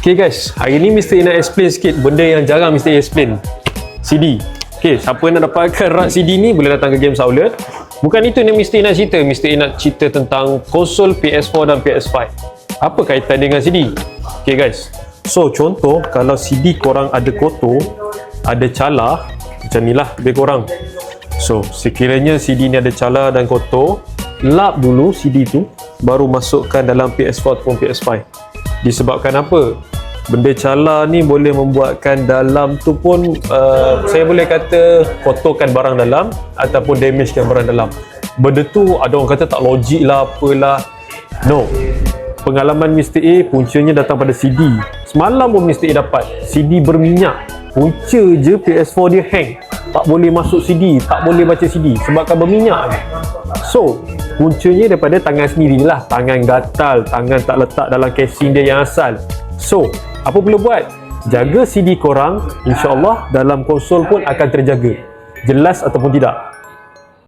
Okay guys, hari ni Mr. A nak explain sikit benda yang jarang Mr. Explain. CD. Okay, siapa nak dapatkan rak CD ni boleh datang ke Games Outlet. Bukan itu yang Mr. A nak cerita. Mr. A nak cerita tentang konsol PS4 dan PS5. Apa kaitan dengan CD? Okay guys. So, contoh kalau CD korang ada kotor, ada calar, macam ni lah lebih kurang. So, sekiranya CD ni ada calar dan kotor, lap dulu CD tu, baru masukkan dalam PS4 ataupun PS5. Disebabkan apa? Benda calar ni boleh membuatkan dalam tu pun uh, saya boleh kata kotorkan barang dalam ataupun damagekan barang dalam. Benda tu ada orang kata tak logik lah apalah. No. Pengalaman Mr. A puncanya datang pada CD. Semalam pun Mr. A dapat CD berminyak. Punca je PS4 dia hang. Tak boleh masuk CD, tak boleh baca CD sebabkan berminyak. So, puncanya daripada tangan sendiri lah. Tangan gatal, tangan tak letak dalam casing dia yang asal. So, apa perlu buat? Jaga CD korang, insyaAllah dalam konsol pun akan terjaga. Jelas ataupun tidak?